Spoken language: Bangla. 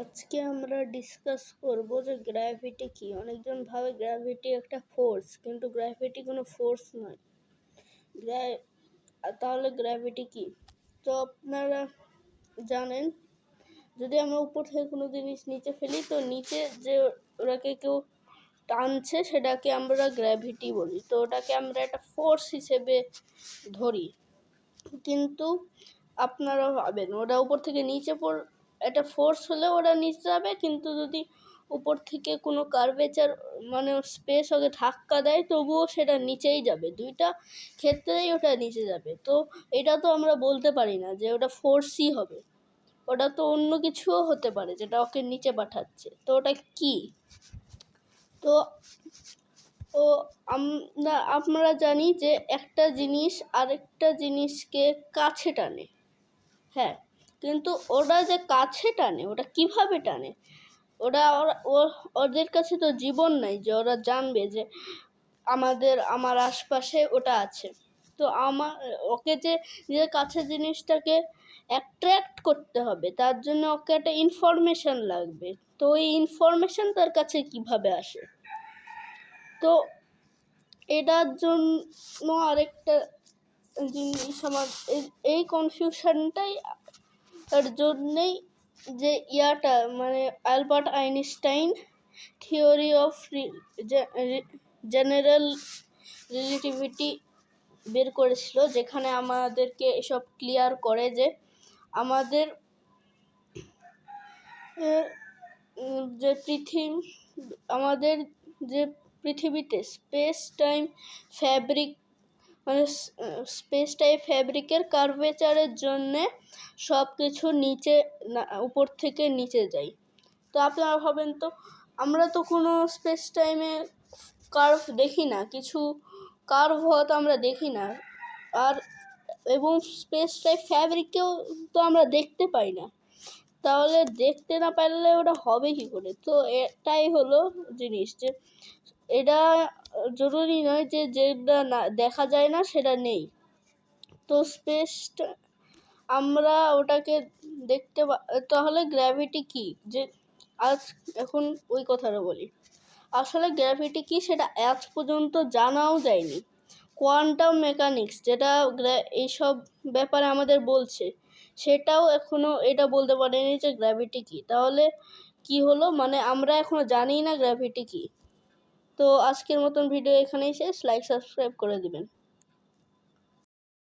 আজকে আমরা ডিসকাস করব যে গ্র্যাভিটি কি। অনেকজন ভাবে গ্র্যাভিটি একটা ফোর্স কিন্তু গ্র্যাভিটি কোনো ফোর্স নয়। তাহলে গ্র্যাভিটি কি? তো আপনারা জানেন, যদি আমরা উপর থেকে কোনো জিনিস নিচে ফেলি, তো নিচে যে ওটাকে কেউ টানছে, সেটাকে আমরা গ্র্যাভিটি বলি। তো ওটাকে আমরা একটা ফোর্স হিসেবে ধরি। কিন্তু আপনারা ভাবেন, ওটা উপর থেকে নিচে পড় একটা ফোর্স হলে ওটা নিচে যাবে, কিন্তু যদি উপর থেকে কোনো কার্ভেচার মানে স্পেস ওকে ধাক্কা দেয়, তবুও সেটা নিচেই যাবে। দুইটা ক্ষেত্রেই ওটা নিচে যাবে। তো এটা তো আমরা বলতে পারি না যে ওটা ফোর্সই হবে। ওটা তো অন্য কিছুও হতে পারে যেটা ওকে নিচে পাঠাচ্ছে। তো ওটা কি? তো ও, আমরা আমরা জানি যে একটা জিনিস আরেকটা জিনিসকে কাছে টানে। হ্যাঁ কিন্তু ওরা যে কাছে টানে ওটা কীভাবে টানে? ওরা ওদের কাছে তো জীবন নাই যে ওরা জানবে যে আমাদের, আমার আশপাশে ওটা আছে। তো আমার ওকে যে নিজের কাছে জিনিসটাকে অ্যাট্রাক্ট করতে হবে, তার জন্য ওকে একটা ইনফরমেশন লাগবে। তো ওই ইনফরমেশন তার কাছে কীভাবে আসে? তো এটার জন্য আরেকটা জিনিস আমার, এই- এই কনফিউশনটাই তার জন্যেই যে ইয়াটা মানে Albert Einstein theory of general relativity বের করেছিল, যেখানে আমাদেরকে এসব ক্লিয়ার করে যে আমাদের যে পৃথিবী, আমাদের যে পৃথিবীতে স্পেস টাইম ফ্যাব্রিক মানে স্পেস টাইম ফ্যাব্রিকের কার্ভেচারের জন্যে সব কিছু নিচে না, উপর থেকে নিচে যায়। তো আপনারা ভাবেন তো, আমরা তো কোনো স্পেস টাইমে কার্ভ দেখি না, কিছু কার্ভ হয়তো আমরা দেখি না। আর, এবং স্পেস টাইম ফ্যাব্রিকেও তো আমরা দেখতে পাই না। তাহলে দেখতে না পারলে ওটা হবে কি করে? তো এটাই হলো জিনিস যে এটা জরুরি নয় যে যেটা না দেখা যায় না সেটা নেই। তো স্পেসটা আমরা ওটাকে দেখতে তাহলে গ্র্যাভিটি কি? যে আজ এখন ওই কথাটা বলি। আসলে গ্র্যাভিটি কি সেটা আজ পর্যন্ত জানাও যায়নি। কোয়ান্টাম মেকানিক্স যেটা এইসব ব্যাপারে আমাদের বলছে। সেটাও এখনও এটা বলতে পারেনি যে গ্র্যাভিটি কী। তাহলে কি হলো? মানে আমরা এখনও জানি না গ্র্যাভিটি কী। তো আজকের মতন ভিডিও এখানেই শেষ। লাইক সাবস্ক্রাইব করে দিবেন।